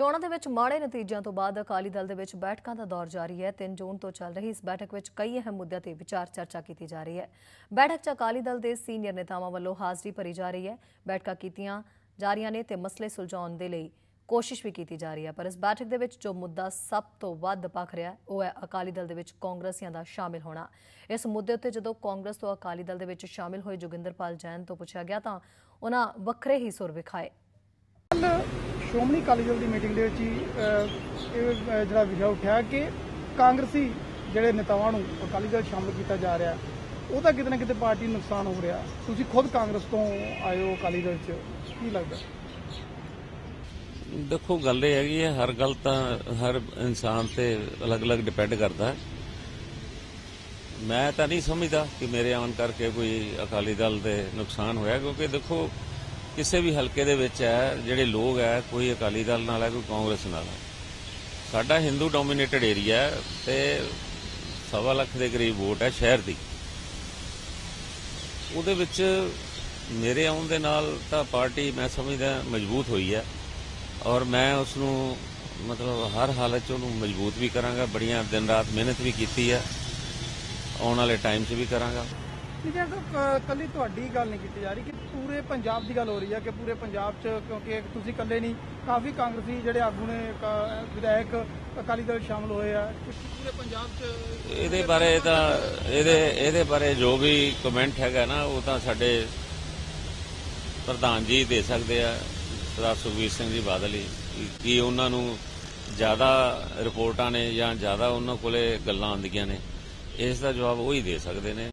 ਚੋਣਾਂ ਦੇ ਵਿੱਚ ਮਾੜੇ ਨਤੀਜਿਆਂ ਤੋਂ ਬਾਅਦ ਅਕਾਲੀ ਦਲ ਦੇ ਵਿੱਚ ਬੈਠਕਾਂ ਦਾ ਦੌਰ ਜਾਰੀ ਹੈ। 3 ਜੂਨ ਤੋਂ ਚੱਲ ਰਹੀ ਇਸ ਬੈਠਕ ਵਿੱਚ ਕਈ ਅਹਿਮ ਮੁੱਦਿਆਂ ਤੇ ਵਿਚਾਰ ਚਰਚਾ ਕੀਤੀ ਜਾ ਰਹੀ ਹੈ। ਬੈਠਕ 'ਚ ਅਕਾਲੀ ਦਲ ਦੇ ਸੀਨੀਅਰ ਨੇਤਾਵਾਂ ਵੱਲੋਂ ਹਾਜ਼ਰੀ ਭਰੀ ਜਾ ਰਹੀ ਹੈ। ਬੈਠਕਾਂ ਕੀਤੀਆਂ ਜਾ ਰਹੀਆਂ ਨੇ ਤੇ ਮਸਲੇ ਸੁਲਝਾਉਣ ਦੇ ਲਈ ਕੋਸ਼ਿਸ਼ ਵੀ ਕੀਤੀ ਜਾ ਰਹੀ ਹੈ। ਪਰ ਇਸ ਬੈਠਕ ਦੇ ਵਿੱਚ ਜੋ ਮੁੱਦਾ ਸਭ ਤੋਂ ਵੱਧ ਪਖ ਰਿਹਾ, ਉਹ ਹੈ ਅਕਾਲੀ ਦਲ ਦੇ ਵਿੱਚ ਕਾਂਗਰਸੀਆਂ ਦਾ ਸ਼ਾਮਿਲ ਹੋਣਾ। ਇਸ ਮੁੱਦੇ ਉੱਤੇ ਜਦੋਂ ਕਾਂਗਰਸ ਤੋਂ ਅਕਾਲੀ ਦਲ ਦੇ ਵਿੱਚ ਸ਼ਾਮਿਲ ਹੋਏ ਜੋਗਿੰਦਰਪਾਲ ਜੈਨ ਤੋਂ ਪੁੱਛਿਆ ਗਿਆ ਤਾਂ ਉਹਨਾਂ ਵੱਖਰੇ ਹੀ ਸੁਰ ਵਿਖਾਏ। ਸ਼੍ਰੋਮਣੀ ਅਕਾਲੀ ਦਲ ਦੀ ਮੀਟਿੰਗ ਦੇ ਵਿੱਚ ਹੀ ਇਹ ਜਿਹੜਾ ਵਿਸ਼ਾ ਉੱਠਿਆ ਕਿ ਕਾਂਗਰਸੀ ਜਿਹੜੇ ਨੇਤਾਵਾਂ ਨੂੰ ਅਕਾਲੀ ਦਲ ਸ਼ਾਮਲ ਕੀਤਾ ਜਾ ਰਿਹਾ, ਉਹਦਾ ਕਿਤੇ ਨਾ ਕਿਤੇ ਪਾਰਟੀ ਨੂੰ ਨੁਕਸਾਨ ਹੋ ਰਿਹਾ। ਤੁਸੀਂ ਖੁਦ ਕਾਂਗਰਸ ਤੋਂ ਆਏ ਹੋ ਅਕਾਲੀ ਦਲ 'ਚ, ਕੀ ਲੱਗਦਾ? ਦੇਖੋ, ਗੱਲ ਇਹ ਹੈਗੀ ਹੈ, ਹਰ ਗੱਲ ਤਾਂ ਹਰ ਇਨਸਾਨ ਤੇ ਅਲੱਗ-ਅਲੱਗ ਡਿਪੈਂਡ ਕਰਦਾ ਮੈਂ ਤਾਂ ਨਹੀਂ ਸਮਝਦਾ ਕਿ ਮੇਰੇ ਆਉਣ ਕਰਕੇ ਕੋਈ ਅਕਾਲੀ ਦਲ ਦੇ ਨੁਕਸਾਨ ਹੋਇਆ, ਕਿਉਂਕਿ ਦੇਖੋ ਕਿਸੇ ਵੀ ਹਲਕੇ ਦੇ ਵਿੱਚ ਹੈ, ਜਿਹੜੇ ਲੋਕ ਹੈ, ਕੋਈ ਅਕਾਲੀ ਦਲ ਨਾਲ ਹੈ, ਕੋਈ ਕਾਂਗਰਸ ਨਾਲ ਹੈ। ਸਾਡਾ ਹਿੰਦੂ ਡੋਮੀਨੇਟਡ ਏਰੀਆ ਹੈ ਤੇ ਸਵਾ ਲੱਖ ਦੇ ਕਰੀਬ ਵੋਟ ਹੈ ਸ਼ਹਿਰ ਦੀ। ਉਹਦੇ ਵਿੱਚ ਮੇਰੇ ਆਉਣ ਦੇ ਨਾਲ ਤਾਂ ਪਾਰਟੀ ਮੈਂ ਸਮਝਦਾ ਮਜ਼ਬੂਤ ਹੋਈ ਹੈ ਔਰ ਮੈਂ ਉਸ ਨੂੰ ਮਤਲਬ ਹਰ ਹਾਲਤ 'ਚ ਉਹਨੂੰ ਮਜ਼ਬੂਤ ਵੀ ਕਰਾਂਗਾ, ਬੜੀਆਂ ਦਿਨ ਰਾਤ ਮਿਹਨਤ ਵੀ ਕੀਤੀ ਹੈ, ਆਉਣ ਵਾਲੇ ਟਾਈਮ 'ਚ ਵੀ ਕਰਾਂਗਾ। ਠੀਕ ਹੈ ਕੱਲੀ ਤੁਹਾਡੀ ਗੱਲ ਨਹੀਂ ਕੀਤੀ ਜਾ ਰਹੀ ਕਿ ਪੂਰੇ ਪੰਜਾਬ ਦੀ ਗੱਲ ਹੋ ਰਹੀ ਹੈ ਕਿ ਪੂਰੇ ਪੰਜਾਬ 'ਚ ਕਿਉਂਕਿ ਤੁਸੀਂ ਇਕੱਲੇ ਨਹੀਂ, ਕਾਫੀ ਕਾਂਗਰਸੀ ਜਿਹੜੇ ਆਗੂ ਨੇ ਵਿਧਾਇਕ ਅਕਾਲੀ ਦਲ ਸ਼ਾਮਲ ਹੋਏ ਆ। ਪੂਰੇ ਪੰਜਾਬ 'ਚ ਇਹਦੇ ਬਾਰੇ ਤਾਂ ਇਹਦੇ ਇਹਦੇ ਬਾਰੇ ਜੋ ਵੀ ਕਮੈਂਟ ਹੈਗਾ ਨਾ, ਉਹ ਤਾਂ ਸਾਡੇ ਪ੍ਰਧਾਨ ਜੀ ਦੇ ਸਕਦੇ ਆ, ਸਰਦਾਰ ਸੁਖਬੀਰ ਸਿੰਘ ਜੀ ਬਾਦਲ ਹੀ। ਕਿ- ਉਹਨਾਂ ਨੂੰ ਜ਼ਿਆਦਾ ਰਿਪੋਰਟਾਂ ਨੇ ਜਾਂ ਜ਼ਿਆਦਾ ਉਹਨਾਂ ਕੋਲੇ ਗੱਲਾਂ ਆਉਂਦੀਆਂ ਨੇ, ਇਸ ਦਾ ਜਵਾਬ ਉਹ ਹੀ ਦੇ ਸਕਦੇ ਨੇ।